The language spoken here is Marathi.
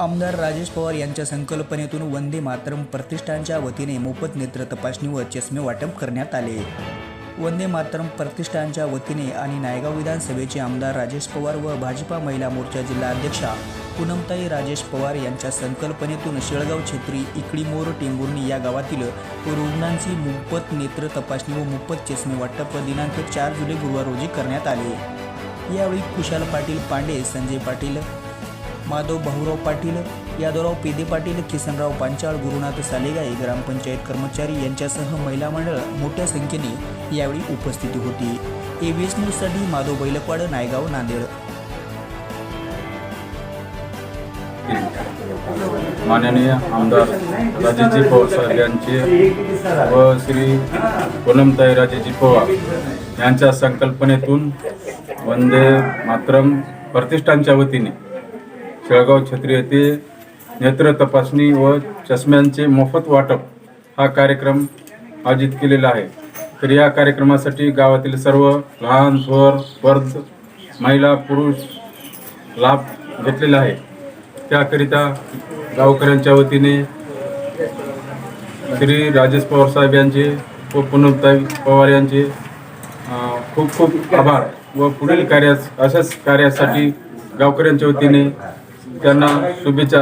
आमदार राजेश पवार यांच्या संकल्पनेतून वंदे मातरम प्रतिष्ठानच्या वतीने मोफत नेत्र तपासणी व चष्मे वाटप करण्यात आले. वंदे मातरम प्रतिष्ठानच्या वतीने आणि नायगाव विधानसभेचे आमदार राजेश पवार व भाजपा महिला मोर्चा जिल्हा अध्यक्षा पूनमताई राजेश पवार यांच्या संकल्पनेतून शेळगाव छेत्री इकडीमोर टेंभुर्णी या गावातील रुग्णांची मोफत नेत्र तपासणी व मोफत चष्मे वाटप दिनांक चार जुलै गुरुवार रोजी करण्यात आले. यावेळी कुशाल पाटील पांडे संजय पाटील माधव भाऊराव पाटील यादवराव पेदे पाटील किसनराव पांचाळ गुरुनाथ सालेगाई ग्रामपंचायत कर्मचारी यांच्यासह महिला मंडळ मोठ्या संख्येने यावेळी उपस्थिती होती. एव्हीएस न्यूजसाठी माधव बैलकवाड नायगाव नांदेड. माननीय आमदार राजेजी पवार साहेब यांचे व श्री पूनमताई राजेजी पवार यांच्या संकल्पनेतून वंदे मातरम प्रतिष्ठानच्या वतीने शेळगाव छत्री येथे नेत्र तपासणी व चष्म्यांचे मोफत वाटप हा कार्यक्रम आयोजित केलेला आहे. तर या कार्यक्रमासाठी गावातील सर्व लहान थोर वर्ध महिला पुरुष लाभ घेतलेला आहे. त्याकरिता गावकऱ्यांच्या वतीने श्री राजेश पवार साहेब यांचे व पुनमताई पवार यांचे खूप खूप आभार व पुढील कार्यास अशाच कार्यासाठी गावकऱ्यांच्या वतीने గన్న సుబిచ